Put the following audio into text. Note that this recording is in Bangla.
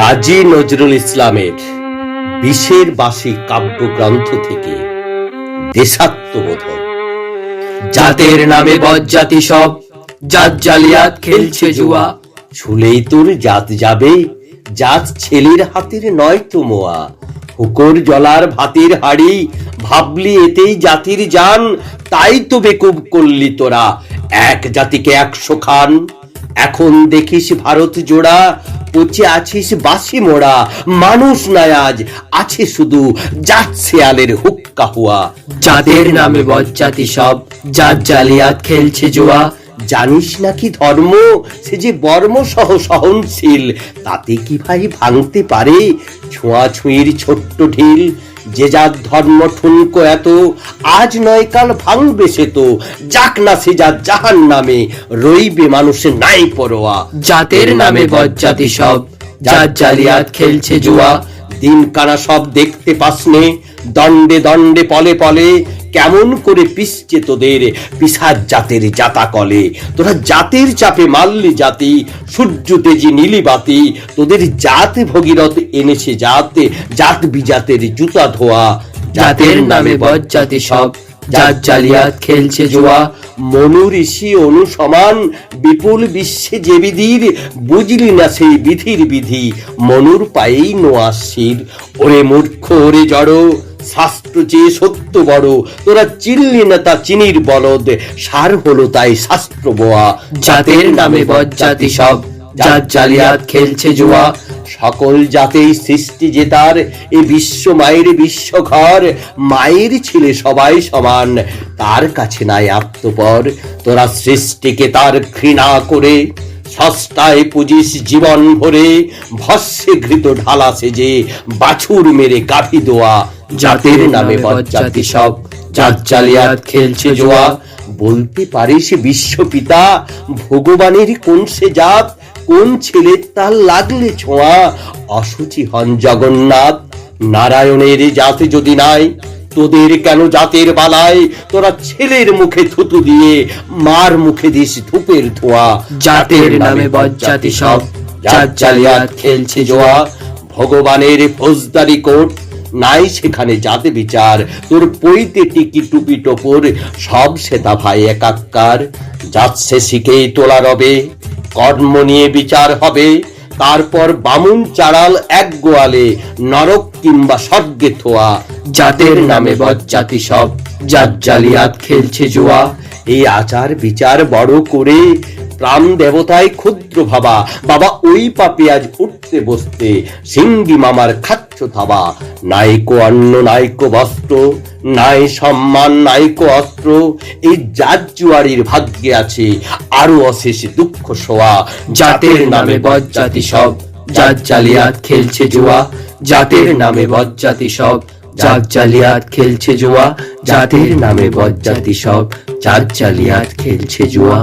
কাজী নজরুল ইসলামের বিশের বাসী কাব্যগ্রন্থ থেকে দেশাত্মবোধক। জাতের নামে বজ্জাতি সব, জাত জালিয়াত খেলছে জুয়া। ছুলেই তোর জাত যাবে জাত ছেলের হাতের নয় তো মোয়া। হুকর জলার ভাতের হাড়ি, ভাবলি এতেই জাতির জান, তাই তো বেকুব করলি তোরা। এক জাতিকে একশো খান, এখন দেখিস ভারত জোড়া পচে আছিস বাসি মোড়া। মানুষ নাই আজ, আছে শুধু যাচ্ছে আলের হুক্কা হুয়া। যাদের নামে বজ্জাতি সব, যার জালিয়াত খেলছে জুয়া। জানিস নাকি ধর্ম? সে যে বর্ম সহ সহনশীল তাতে কি ভাই ভাঙতে পারে? ছোঁয়াছুঁয়ির ছোট্ট ঢিল যে যার ধর্ম ঠুনকো এত আজ নয় কাল ভাঙবে সে তো যাক না সে যা জাহান নামে রইবে মানুষের নাই পরোয়া। জাতের নামে বজ্জাতি সব জাত জালিয়াত খেলছে জুয়া। দিন কানা সব দেখতে পাসনে দণ্ডে দণ্ডে পলে পলে কেমন করে পিসছে তোদের? পিসার জাতের জাতা কলে তোরা জাতের চাপে মারলি জাতি সূর্য তেজি নীলি বাতি তোদের জাত ভগীরথ এনেছে জাত জাত বিজাতের জুতা ধোয়া। জাতের নামে বজ্জাতি সব জাত জালিয়াত খেলছে জোয়া। মনু ঋষি অনুসমান বিপুল বিশ্বে যে বিধির বুঝলি না সেই বিধির বিধি। মনুর পায়েই নোয়াশির ওরে মূর্খ ওরে জড়। শাস্ত্র চেয়ে সত্য বড়। তোরা চিনলি না তা চিনির বলদ। সার হলো তাই শাস্ত্র বোয়া। জাতের নামে বজ্জাতি সব। জাত জালিয়াত খেলছে জুয়া। সকল জাতেই সৃষ্টি যে তার। এ বিশ্ব মায়ের বিশ্ব ঘর মায়ের ছেলে সবাই সমান। তার কাছে নাই আত্মপর। তোরা সৃষ্টিকে তার ঘৃণা করে। সস্তায় পুজিস জীবন ভরে। ভস্যে ঘৃত ঢালা সেজে বাছুর মেরে গাভি দোয়া। জাতের নামে বজ্জাতি সব। জাত জালিয়াত খেলছে জোয়া। বলতে পারিস বিশ্বপিতা ভগবানের কোন সে জাত? কোন ছেলে তার লাগলে ছোঁয়া? অসুচি হন জগন্নাথ। নারায়ণের জাতে যদি নাই তোদের কেন জাতের বালায় তোরা ছেলের মুখে থুতু দিয়ে মার মুখে দিস ধূপের ধোয়া। জাতের নামে বজ্জাতি সব। জাত জালিয়াত খেলছে জোয়া। ভগবানের ফৌজদারি কোর্ট নাই সেখানে জাতে বিচার। তোর পইতে টিকি টুপি টোপর, সব সেতা ভাই একাকার। যাচ্ছে শিখেই তোলা রবে, কর্ম নিয়ে বিচার হবে। তারপর বামুন চাড়াল এক গোয়ালে, নরক কিংবা স্বর্গে থোয়া। জাতের নামে বজ্জাতি সব, জাত জালিয়াত খেলছে জোয়া। এই আচার বিচার বড় করে প্রাণ দেবতায় ক্ষুদ্র ভাবা। বাবা, ওই পাপে আজ উঠতে বসতে, সিঙ্গি মামার খাচ্ছ থাবা নাইকো অন্ন নাইকো বস্ত্র নাই সম্মান নাইকো অস্ত্র। এই জাজুয়ারির ভাগ্যে আছে আরও অশেষ দুঃখ শোয়া। জাতের নামে বজ্জাতি সব জাত জালিয়াত খেলছে জুয়া। জাতের নামে বজ্জাতি সব জাত জালিয়াত খেলছে জুয়া। জাতের নামে বজ্জাতি সব জাত জালিয়াত খেলছে জুয়া।